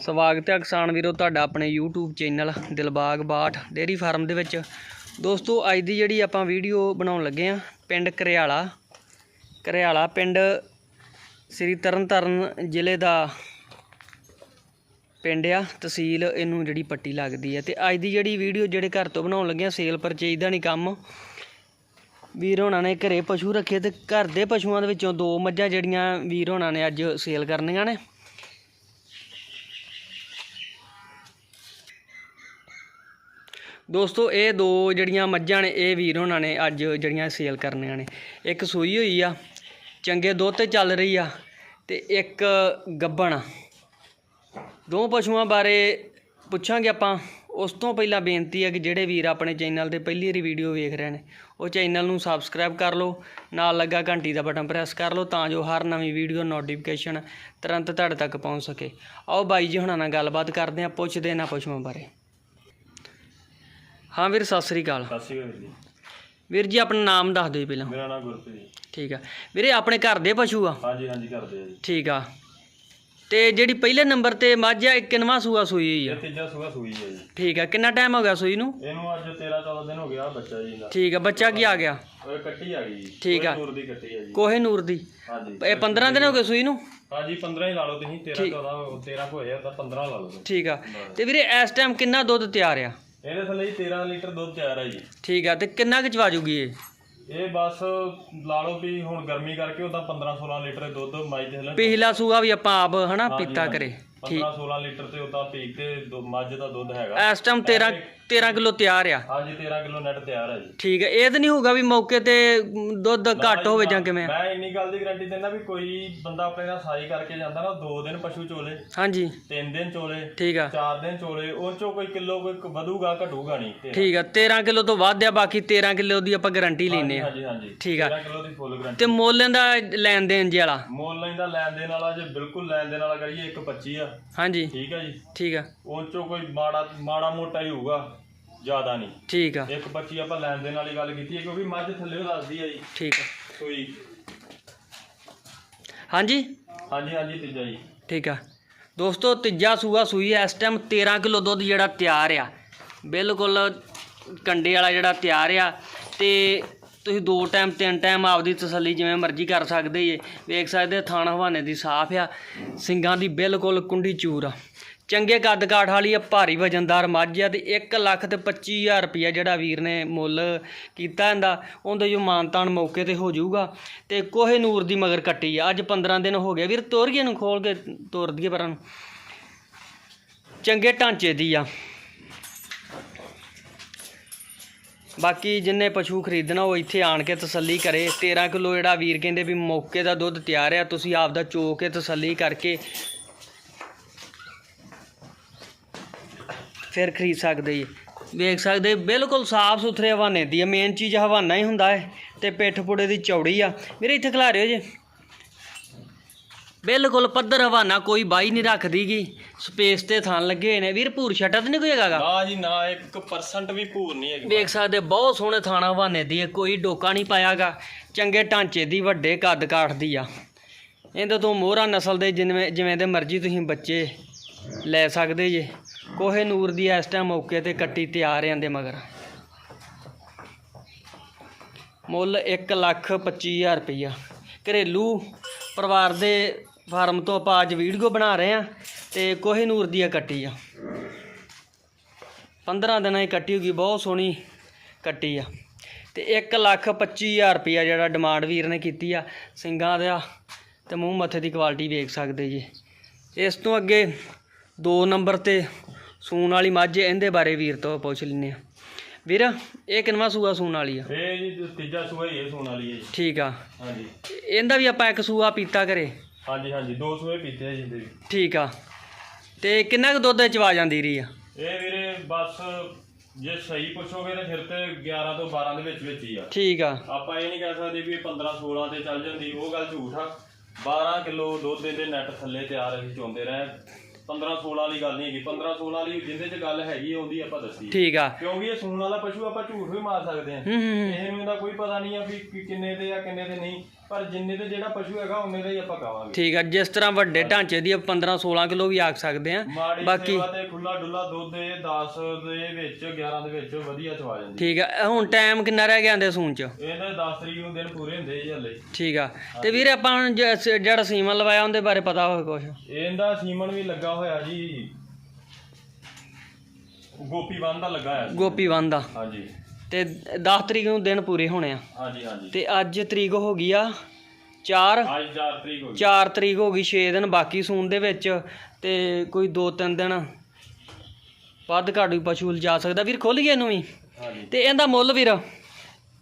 ਸਵਾਗਤ ਹੈ ਕਿਸਾਨ ਵੀਰੋ ਤੁਹਾਡਾ ਆਪਣੇ YouTube channel Dilbagh Bath dairy farm ਦੇ ਵਿੱਚ। ਦੋਸਤੋ, ਅੱਜ ਦੀ ਜਿਹੜੀ ਆਪਾਂ ਵੀਡੀਓ ਬਣਾਉਣ ਲੱਗੇ ਆ ਪਿੰਡ ਕਰਿਆਲਾ। ਕਰਿਆਲਾ ਪਿੰਡ ਸ੍ਰੀ ਤਰਨਤਾਰਨ ਜ਼ਿਲ੍ਹੇ ਦਾ ਪਿੰਡ ਆ, ਤਹਿਸੀਲ ਇਹਨੂੰ ਜਿਹੜੀ ਪੱਟੀ ਲੱਗਦੀ ਹੈ ਤੇ ਅੱਜ ਦੀ ਜਿਹੜੀ ਵੀਡੀਓ ਜਿਹੜੇ ਘਰ ਤੋਂ ਬਣਾਉਣ ਲੱਗੇ ਆ ਸੇਲ ਪਰਚੇਜ ਦਾ ਨਹੀਂ ਕੰਮ। ਵੀਰ ਹੋਣਾ ਨੇ ਘਰੇ ਪਸ਼ੂ ਰੱਖੇ ਤੇ ਘਰ ਦੇ ਪਸ਼ੂਆਂ ਦੇ ਵਿੱਚੋਂ ਦੋ ਮੱਝਾਂ ਜਿਹੜੀਆਂ ਵੀਰ ਹੋਣਾ ਨੇ ਅੱਜ ਸੇਲ ਕਰਨੀਆਂ ਨੇ। ਦੋਸਤੋ, ਇਹ ਦੋ ਜਿਹੜੀਆਂ ਮੱਝਾਂ ਨੇ, ਇਹ ਵੀਰ ਉਹਨਾਂ ਨੇ ਅੱਜ ਜਿਹੜੀਆਂ ਸੇਲ ਕਰਨੀਆਂ ਨੇ। ਇੱਕ ਸੂਈ ਹੋਈ ਆ, ਚੰਗੇ ਦੁੱਧ ਤੇ ਚੱਲ ਰਹੀ ਆ ਤੇ ਇੱਕ ਗੱਬਣ ਆ। ਦੋ ਪਸ਼ੂਆਂ ਬਾਰੇ ਪੁੱਛਾਂਗੇ ਆਪਾਂ। ਉਸ ਤੋਂ ਪਹਿਲਾਂ ਬੇਨਤੀ ਹੈ ਕਿ ਜਿਹੜੇ ਵੀਰ ਆਪਣੇ ਚੈਨਲ ਤੇ ਪਹਿਲੀ ਵਾਰੀ ਵੀਡੀਓ ਵੇਖ ਰਹੇ ਨੇ, ਉਹ ਚੈਨਲ ਨੂੰ ਸਬਸਕ੍ਰਾਈਬ ਕਰ ਲਓ, ਨਾਲ ਲੱਗਾ ਘੰਟੀ ਦਾ ਬਟਨ ਪ੍ਰੈਸ ਕਰ ਲਓ ਤਾਂ ਜੋ ਹਰ ਨਵੀਂ ਵੀਡੀਓ ਨੋਟੀਫਿਕੇਸ਼ਨ ਤੁਰੰਤ ਤੁਹਾਡੇ ਤੱਕ ਪਹੁੰਚ ਸਕੇ। ਆਓ ਬਾਈ ਜੀ ਹੁਣਾਂ ਨਾਲ ਗੱਲਬਾਤ ਕਰਦੇ ਹਾਂ, ਪੁੱਛਦੇ ਇਹਨਾਂ ਪਸ਼ੂਆਂ ਬਾਰੇ। ਹਾਂ ਵੀਰ ਸਤਿ ਸ੍ਰੀ ਅਕਾਲ। ਸਤਿ ਸ਼੍ਰੀ ਅਕਾਲ ਵੀਰ ਜੀ। ਵੀਰ ਜੀ ਆਪਣਾ ਨਾਮ ਦੱਸ ਦਿਓ ਜੀ ਪਹਿਲਾਂ। ਮੇਰਾ ਨਾਮ ਗੁਰਪ੍ਰੀਤ ਜੀ। ਠੀਕ ਆ। ਵੀਰੇ ਆਪਣੇ ਘਰ ਦੇ ਪਸ਼ੂ ਆ? ਹਾਂਜੀ ਹਾਂਜੀ ਕਰਦੇ ਆ ਜੀ। ਠੀਕ ਆ। ਤੇ ਜਿਹੜੀ ਪਹਿਲੇ ਨੰਬਰ ਤੇ ਮੱਝ ਆ ਇਹ ਕਿੰਨਵਾਂ ਸੂਆ ਸੂਈ ਹੋਈ ਆ? ਇਹ ਤੀਜਾ ਸੂਆ ਸੂਈ ਹੈ ਜੀ। ਠੀਕ ਆ। ਕਿੰਨਾ ਟਾਈਮ ਹੋ ਗਿਆ ਸੂਈ ਨੂੰ? ਇਹਨੂੰ ਅੱਜ 13 14 ਦਿਨ ਹੋ ਗਿਆ ਬੱਚਾ ਜੀ ਦਾ। ਠੀਕ ਆ। ਬੱਚਾ ਕੀ ਆ ਗਿਆ? ਉਹ ਕੱਟੀ ਆ ਗਈ ਜੀ। ਠੀਕ ਆ। ਨੂਰ ਦੀ ਕੱਟੀ ਆ ਜੀ। ਕੋਹੇ ਨੂਰ ਦੀ। ਹਾਂਜੀ। ਇਹ 15 ਦਿਨ ਹੋ ਗਏ ਸੂਈ ਨੂੰ? ਹਾਂਜੀ 15 ਹੀ ਲਾ ਲਓ ਤੁਸੀਂ। 13 14 13 ਹੋਏ ਤਾਂ 15 ਲਾ ਲਓ ਤੁਸੀਂ। ਠੀਕ ਆ। ਤੇ ਵੀਰੇ ਇਸ ਟਾਈਮ ਕਿੰਨਾ ਦੁੱਧ ਤਿਆਰ ਆ? ਇਹਦੇ ਥੱਲੇ ਜੀ 13 ਲੀਟਰ ਦੁੱਧ ਤਿਆਰ ਹੈ ਜੀ। ਠੀਕ ਆ ਤੇ ਕਿੰਨਾ ਕੁ ਚਵਾ ਜੂਗੀ ਇਹ? ਇਹ ਬਸ ਲਾ ਲਓ ਵੀ ਹੁਣ ਗਰਮੀ ਕਰਕੇ ਉਹਦਾ 15 16 ਲੀਟਰ ਦੁੱਧ ਮਾਈ ਦੇ ਥੱਲੇ ਪਿਛਲਾ ਸੂਆ ਵੀ ਆਪਾਂ ਆਪ ਹਨਾ ਪੀਤਾ ਕਰੇ। 15 16 ਲੀਟਰ ਤੇ ਉਹਦਾ ਪੀ ਤੇ ਦੁ- ਮੱਝ ਦਾ ਦੁੱਧ ਹੈਗਾ। ਇਸ ਟਾਈਮ 13 13 ਕਿਲੋ ਤਿਆਰ ਆ। ਹਾਂਜੀ 13 ਕਿਲੋ ਨੈਟ ਤਿਆਰ ਹੈ ਜੀ। ਠੀਕ ਆ। ਇਹ ਤਾਂ ਨਹੀਂ ਹੋਊਗਾ ਵੀ ਮੌਕੇ ਤੇ ਮ, ਦੁੱਧ ਘੱਟ ਹੋਵੇ ਜਾਂ ਕਿਵੇਂ ਮੈਂ ਇੰਨੀ ਗੱਲ ਦੀ ਗਾਰੰਟੀ ਦਿੰਦਾ ਵੀ ਕੋਈ ਬੰਦਾ ਆਪਣੇ ਨਾਲ ਸਾਈ ਕਰਕੇ ਜਾਂਦਾ ਨਾ ਦੋ ਦਿਨ ਪਸ਼ੂ ਚੋਲੇ ਹਾਂਜੀ। ਤਿੰਨ ਦਿਨ ਚੋਲੇ ਠੀਕ ਆ। ਚਾਰ ਦਿਨ ਚੋਲੇ ਉਹ ਚੋਂ ਕੋਈ ਕਿਲੋ ਕੋਈ ਵਧੂਗਾ ਘਟੂਗਾ ਨਹੀਂ। ਤੇ ਠੀਕ ਆ। 13 ਕਿਲੋ ਤੋਂ ਵੱਧ ਆ ਬਾਕੀ 13 ਕਿਲੋ ਦੀ ਆਪਾਂ ਗਾਰੰਟੀ ਲੈਨੇ ਆ। ਹਾਂਜੀ ਹਾਂਜੀ। ਠੀਕ ਆ। 13 ਕਿਲੋ ਦੀ ਫੁੱਲ ਗਾਰੰਟੀ ਤੇ ਮੁੱਲ ਦਾ ਲੈਣ ਦੇਣ ਜੀ ਵਾਲਾ? ਮੁੱਲ ਲੈਂਦਾ ਲੈਣ ਦੇਣ ਵਾਲਾ ਜੇ ਬਿਲਕੁਲ ਲੈਣ ਦੇਣ ਵਾਲਾ ਕਰੀਏ 1.25 ਆ। ਹਾਂਜੀ। ਠੀਕ ਆ ਜੀ? ਠੀਕ ਆ। ਉਹ ਚੋਂ ਕੋਈ ਮਾੜਾ ਮਾੜਾ ਮੋਟਾ ਹੀ ਹੋਊਗਾ ਜ਼ਿਆਦਾ ਨਹੀਂ। ਠੀਕ ਆ। 1.25 ਆਪਾਂ ਲੈਣ ਦੇਣ ਵਾਲੀ ਗੱਲ ਕੀਤੀ ਹੈ ਕਿਉਂਕਿ ਮੱਝ ਥੱਲੇ ਦੱਸਦੀ ਆ ਜੀ। ਠੀਕ ਆ। ਸੂਈ ਹਾਂਜੀ? ਹਾਂਜੀ ਹਾਂਜੀ ਤੀਜਾ ਜੀ। ਠੀਕ ਆ। ਦੋਸਤੋ ਤੀਜਾ ਸੂਆ ਸੂਈ ਹੈ ਇਸ ਟਾਈਮ 13 ਕਿਲੋ ਦੁੱਧ ਜਿਹੜਾ ਤਿਆਰ ਆ। ਬਿਲਕੁਲ ਕੰਡੇ ਵਾਲਾ ਜਿਹੜਾ ਤਿਆਰ ਆ ਤੇ ਤੁਸੀਂ ਦੋ ਟਾਈਮ, ਤਿੰਨ ਟਾਈਮ ਆਪਦੀ ਤਸੱਲੀ ਜਿਵੇਂ ਮਰਜ਼ੀ ਕਰ ਸਕਦੇ ਜੇ। ਵੇਖ ਸਕਦੇ ਥਾਣਾ ਹਵਾਨੇ ਦੀ ਸਾਫ਼ ਆ। ਸਿੰਗਾਂ ਦੀ ਬਿਲਕੁਲ ਕੁੰਡੀ ਚੂਰ ਆ। ਚੰਗੇ ਕੱਦ ਕਾਠ ਵਾਲੀ ਆ, ਭਾਰੀ ਵਜਨਦਾਰ ਮੱਝ ਆ ਤੇ 1 ਲੱਖ ਤੇ 25000 ਰੁਪਇਆ ਜਿਹੜਾ ਵੀਰ ਨੇ ਮੁੱਲ ਕੀਤਾ ਇਹਦਾ, ਉਹਦੇ ਜੋ ਮਾਨਤਾਨ ਮੌਕੇ ਤੇ ਹੋ ਜਾਊਗਾ। ਤੇ ਕੋਹੇ ਨੂਰ ਦੀ ਮਗਰ ਕੱਟੀ ਆ। ਅੱਜ 15 ਦਿਨ ਹੋ ਗਏ। ਵੀਰ, ਤੋਰੀਏ ਨੂੰ ਖੋਲ ਕੇ ਤੋਰ ਦਈਏ ਪਰਾਂ ਨੂੰ। ਚੰਗੇ ਢਾਂਚੇ ਦੀ ਆ। ਬਾਕੀ ਜਿੰਨੇ ਪਸ਼ੂ ਖਰੀਦਣਾ ਉਹ ਇੱਥੇ ਆਣ ਕੇ ਤਸੱਲੀ ਕਰੇ। 13 ਕਿਲੋ ਜਿਹੜਾ ਵੀਰ ਕਹਿੰਦੇ ਵੀ ਮੌਕੇ ਦਾ ਦੁੱਧ ਤਿਆਰ ਆ, ਤੁਸੀਂ ਆਪ ਦਾ ਚੋ ਕੇ ਤਸੱਲੀ ਕਰਕੇ ਫਿਰ ਖਰੀਦ ਸਕਦੇ ਜੀ। ਵੇਖ ਸਕਦੇ, ਬਿਲਕੁਲ ਸਾਫ਼ ਸੁਥਰੇ ਹਵਾਨੇ ਦੀ ਆ ਮੇਨ ਚੀਜ਼ ਹਵਾਨਾ ਹੀ ਹੁੰਦਾ ਹੈ ਤੇ ਪਿੱਠ ਪੁੜੇ ਦੀ ਚੌੜੀ ਆ। ਵੀਰੇ, ਇੱਥੇ ਖਿਲਾ ਰਿਓ ਜੀ। ਬਿਲਕੁਲ ਪੱਧਰ ਹਵਾਨਾ ਕੋਈ ਬਾਈ ਨਹੀਂ ਰੱਖਦੀਗੀ। ਸਪੇਸ ਤੇ ਥਾਂ ਲੱਗੇ ਹੋਏ ਨੇ। ਵੀਰ ਭੂਰ ਛਟਾ ਤੇ ਨਹੀਂ ਕੋਈ ਹੈਗਾਗਾ ਨਾ ਜੀ ਨਾ 1% ਵੀ ਭੂਰ ਨਹੀਂ ਹੈਗੀ। ਵੇਖ ਸਕਦੇ ਬਹੁਤ ਸੋਹਣੇ ਥਾਣਾ ਹਵਾਨੇ ਦੀ ਹੈ ਕੋਈ ਡੋਕਾ ਨਹੀਂ ਪਾਇਆਗਾ ਚੰਗੇ ਢਾਂਚੇ ਦੀ ਵੱਡੇ ਕੱਦ ਕਾਠ ਦੀ ਆ। ਇਹਦੇ ਤੋਂ ਮੋਹਰਾ ਨਸਲ ਦੇ ਜਿਵੇਂ ਜਿਵੇਂ ਦੇ ਮਰਜ਼ੀ ਤੁਸੀਂ ਬੱਚੇ ਲੈ ਸਕਦੇ ਜੇ। ਕੋਹੇ ਨੂਰ ਦੀ ਇਸ ਟਾਈਮ ਮੌਕੇ ਤੇ ਕੱਟੀ ਤਿਆਰ ਆਂਦੇ ਮਗਰ। ਮੁੱਲ 1 ਲੱਖ 25000 ਰੁਪਈਆ। ਘਰੇਲੂ ਪਰਿਵਾਰ ਦੇ ਫਾਰਮ ਤੋਂ ਆਪਾਂ ਅੱਜ ਵੀਡੀਓ ਬਣਾ ਰਹੇ ਆ ਤੇ ਕੋਹੇ ਨੂਰ ਦੀ ਆ ਕੱਟੀ ਆ। 15 ਦਿਨਾਂ ਦੀ ਕੱਟੀ ਹੋਗੀ ਬਹੁਤ ਸੋਹਣੀ ਕੱਟੀ ਆ। ਤੇ 1 ਲੱਖ 25000 ਰੁਪਈਆ ਜਿਹੜਾ ਡਿਮਾਂਡ ਵੀਰ ਨੇ ਕੀਤੀ ਆ ਸਿੰਗਾਂ ਦਾ ਤੇ ਮੂੰਹ ਮੱਥੇ ਦੀ ਕੁਆਲਿਟੀ ਵੇਖ ਸਕਦੇ ਜੀ। ਇਸ ਤੋਂ ਅੱਗੇ 2 ਨੰਬਰ ਤੇ ਸੂਣ ਵਾਲੀ ਮੱਝ ਇਹਦੇ ਬਾਰੇ ਵੀਰ ਤੋਂ ਪੁੱਛ ਲੈਂਦੇ ਆ ਵੀਰ ਇਹ ਕਿੰਨਵਾ ਸੂਆ ਸੂਣ ਵਾਲੀ ਆ? ਇਹ ਜੀ ਤੀਜਾ ਸੂਆ ਹੀ ਇਹ ਸੋਨ ਵਾਲੀ ਹੈ ਜੀ। ਠੀਕ ਆ। ਹਾਂਜੀ। ਇਹਦਾ ਵੀ ਆਪਾਂ ਇੱਕ ਸੂਆ ਪੀਤਾ ਕਰੇ ਹਾਂਜੀ ਹਾਂਜੀ ਦੋ ਸੂਏ ਪੀਤੇ ਆ ਜੀ ਇਹਦੇ ਵੀ। ਠੀਕ ਆ। ਤੇ ਕਿੰਨਾ ਕੁ ਦੁੱਧ ਚ ਆ ਜਾਂਦੀ ਰਹੀ ਆ? ਇਹ ਵੀਰੇ ਬਸ ਜੇ ਸਹੀ ਪੁੱਛੋਗੇ ਤਾਂ ਫਿਰ ਤੇ 11 ਤੋਂ 12 ਦੇ ਵਿੱਚ ਵਿੱਚ ਹੀ ਆ। ਠੀਕ ਆ। ਆਪਾਂ ਇਹ ਨਹੀਂ ਕਹਿ ਸਕਦੇ ਵੀ ਇਹ 15 16 ਤੇ ਚੱਲ ਜਾਂਦੀ ਉਹ ਗੱਲ ਝੂਠ ਆ। 12 ਕਿਲੋ ਦੁੱਧ ਦੇ ਨੈਟ ਥੱਲੇ ਤਿਆਰ ਅਸੀਂ ਚੋਂਦੇ ਰਹੇ। 15 16 ਵਾਲੀ ਗੱਲ ਨਹੀਂ ਹੈਗੀ 15 16 ਵਾਲੀ ਜਿੰਦੇ 'ਚ ਗੱਲ ਹੈਗੀ ਆ, ਉਹਦੀ ਆਪਾਂ ਦੱਸੀ ਠੀਕ ਆ। ਕਿਉਂਕਿ ਇਹ ਸੂਣ ਵਾਲਾ ਪਸ਼ੂ ਆਪਾਂ ਝੂਠ ਵੀ ਮਾਰ ਸਕਦੇ ਹੂੰ। ਇਹ ਨੂੰ ਇਹਦਾ ਕੋਈ ਪਤਾ ਨਹੀਂ ਆ ਵੀ ਕਿ ਕਿੰਨੇ ਤੇ ਆ ਕਿੰਨੇ ਤੇ ਨਹੀਂ। ਪਰ ਜਿੰਨੇ ਤੇ ਜਿਹੜਾ ਪਸ਼ੂ ਹੈਗਾ ਉਹਨੇ ਦਾ ਹੀ ਆਪਾਂ ਕਵਾਂਗੇ ਠੀਕ ਆ ਜਿਸ ਤਰ੍ਹਾਂ ਵੱਡੇ ਢਾਂਚੇ ਦੀ 15 16 ਕਿਲੋ ਵੀ ਆਖ ਸਕਦੇ ਆ। ਮਾੜੀ ਬਾਕੀ ਸੇਵਾ ਤੇ ਖੁੱਲਾ ਡੁੱਲਾ ਦੁੱਧ ਇਹ 10 ਦੇ ਵਿੱਚ 11 ਦੇ ਵਿੱਚ ਵਧੀਆ ਚਵਾ ਜਾਂਦੀ। ਠੀਕ ਆ ਹੁਣ ਟਾਈਮ ਕਿੰਨਾ ਰਹਿ ਗਿਆ ਆਂਦੇ ਸੂਣ ਚ? ਇਹਦੇ 10 ਤਰੀਕ ਨੂੰ ਦਿਨ ਪੂਰੇ ਹੁੰਦੇ ਜੀ ਹਲੇ। ਠੀਕ ਆ ਤੇ ਵੀਰੇ ਆਪਾਂ ਨੂੰ ਜ- ਸ- ਜਿਹੜਾ ਸੀਮਨ ਲਵਾਇਆ ਉਹਦੇ ਬਾਰੇ ਪਤਾ ਹੋਵੇ ਕੁਛ? ਇਹਦਾ ਸੀਮਨ ਵੀ ਲੱਗਾ ਹੋਇਆ ਜੀ। ਗੋਪੀ ਬੰਦ ਦਾ ਲੱਗਾ ਹੋਇਆ ਸੀ। ਗੋਪੀ ਬੰਦਾ ਹਾਂਜੀ। ਤੇ 10 ਤਰੀਕ ਨੂੰ ਦਿਨ ਪੂਰੇ ਹੋਣੇ ਆ। ਹਾਂਜੀ ਹਾਂਜੀ। ਤੇ ਅੱਜ ਤਰੀਕ ਹੋ ਗਈ ਆ 4 ਅੱਜ 4 ਤਰੀਕ ਹੋ ਗਈ। 4 ਤਰੀਕ ਹੋ ਗਈ 6 ਦਿਨ ਬਾਕੀ ਸੂਣ ਦੇ ਵਿੱਚ ਤੇ ਕੋਈ 2-3 ਦਿਨ ਵੱਧ ਘੱਟ ਵੀ ਪਸ਼ੂ ਲਿਜਾ ਸਕਦਾ। ਵੀਰ ਖੁੱਲ ਗਿਆ ਇਹਨੂੰ ਵੀ? ਹਾਂਜੀ। ਤੇ ਇਹਦਾ ਮੁੱਲ ਵੀਰ?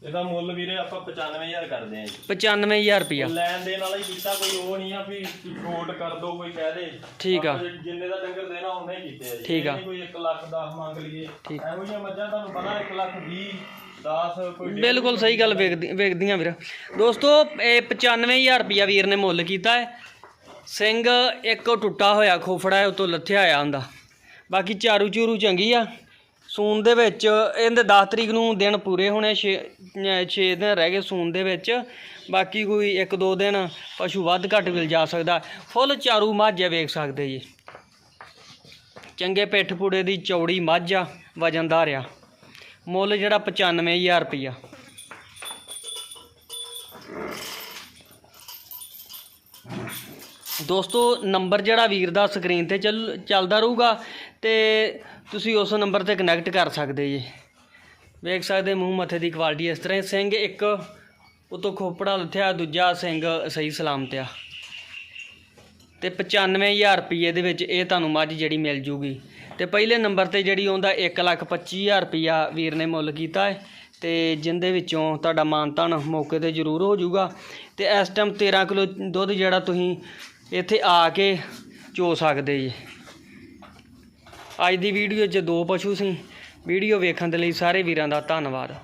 ਇਹਦਾ ਮੁੱਲ ਵੀਰੇ ਆਪਾਂ 95000 ਕਰਦੇ ਆਂ ਜੀ। 95000 ਰੁਪਿਆ ਲੈਣ ਦੇਣ ਵਾਲਾ ਹੀ ਕੀਤਾ ਕੋਈ ਉਹ ਨਹੀਂ ਆ ਵੀ ਛੋਟ ਕਰ ਦੋ ਕੋਈ ਕਹਿ ਦੇ। ਠੀਕ ਆ। ਜਿੰਨੇ ਦਾ ਡੰਗਰ ਦੇਣਾ ਉਹਨੇ ਕੀਤੇ ਆ ਜੀ। ਠੀਕ ਆ। ਕੋਈ 1 ਲੱਖ 10 ਮੰਗ ਲਈਏ। ਇਹੋ ਜਿਹੀਆਂ ਮੱਝਾਂ ਤੁਹਾਨੂੰ ਪਤਾ 1 ਲੱਖ 20 10 ਕੋਈ ਡੇਢ ਬਿਲਕੁਲ ਸਹੀ ਗੱਲ ਵੇਖਦੀ ਵੇਖਦੀਆਂ ਵੀਰ। ਦੋਸਤੋ ਇਹ 95000 ਰੁਪਿਆ ਵੀਰ ਨੇ ਮੁੱਲ ਕੀਤਾ ਹੈ। ਸਿੰਘ ਇੱਕ ਟੁੱਟਾ ਹੋਇਆ ਖੋਫੜਾ ਹੈ ਉਤੋਂ ਲੱਥਿਆ ਆਇਆ ਹੁੰਦਾ। ਬਾਕੀ ਚਾਰੂ ਚੂਰੂ ਚੰਗੀ ਆ। ਸੂਨ ਦੇ ਵਿੱਚ, ਇਹਦੇ 10 ਤਰੀਕ ਨੂੰ ਦਿਨ ਪੂਰੇ ਹੋਣੇ 6 6 ਦਿਨ ਰਹਿ ਗਏ ਸੂਨ ਦੇ ਵਿੱਚ। ਬਾਕੀ ਕੋਈ 1-2 ਦਿਨ ਪਸ਼ੂ ਵੱਧ ਘੱਟ ਮਿਲ ਜਾ ਸਕਦਾ। ਫੁੱਲ ਚਾਰੂ ਮੱਝ ਵੇਖ ਸਕਦੇ ਜੀ। ਚੰਗੇ ਪਿੱਠ ਪੂੜੇ ਦੀ ਚੌੜੀ ਮਾਝਾ ਆ ਵਜਨਦਾਰ ਆ। ਮੁੱਲ ਜਿਹੜਾ 95000 ਰੁਪਈਆ। ਦੋਸਤੋ, ਨੰਬਰ ਜਿਹੜਾ ਵੀਰ ਦਾ ਸਕਰੀਨ ਤੇ ਚੱਲ, ਚੱਲਦਾ ਰਹੂਗਾ ਤੇ ਤੁਸੀਂ ਉਸ ਨੰਬਰ ਤੇ ਕਨੈਕਟ ਕਰ ਸਕਦੇ ਜੀ। ਵੇਖ ਸਕਦੇ ਮੂੰਹ ਮੱਥੇ ਦੀ ਕੁਆਲਿਟੀ ਇਸ ਤਰ੍ਹਾਂ ਸਿੰਘ ਇੱਕ, ਉਤੋਂ ਖੋਪੜਾ ਲੱਥਿਆ, ਦੂਜਾ ਸਿੰਘ ਸਹੀ ਸਲਾਮਤ ਆ ਤੇ 95000 ਰੁਪਏ ਦੇ ਵਿੱਚ ਇਹ ਤੁਹਾਨੂੰ ਮੱਝ ਜਿਹੜੀ ਮਿਲ ਜੂਗੀ। ਤੇ ਪਹਿਲੇ ਨੰਬਰ ਤੇ ਜਿਹੜੀ ਆਉਂਦਾ 125000 ਰੁਪਿਆ ਵੀਰ ਨੇ ਮੁੱਲ ਕੀਤਾ ਹੈ। ਤੇ ਜਿੰਦੇ ਵਿੱਚੋਂ ਤੁਹਾਡਾ ਮਾਨਤਾਨ ਮੌਕੇ ਤੇ ਜ਼ਰੂਰ ਹੋ ਜਾਊਗਾ ਤੇ ਇਸ ਟਾਈਮ 13 ਕਿਲੋ ਦੁੱਧ ਜਿਹੜਾ ਤੁਸੀਂ ਇੱਥੇ ਆ ਕੇ ਚੋ ਸਕਦੇ ਜੀ। ਅੱਜ ਦੀ ਵੀਡੀਓ 'ਚ ਦੋ ਪਸ਼ੂ ਸੀ। ਵੀਡੀਓ ਵੇਖਣ ਦੇ ਲਈ ਸਾਰੇ ਵੀਰਾਂ ਦਾ ਧੰਨਵਾਦ।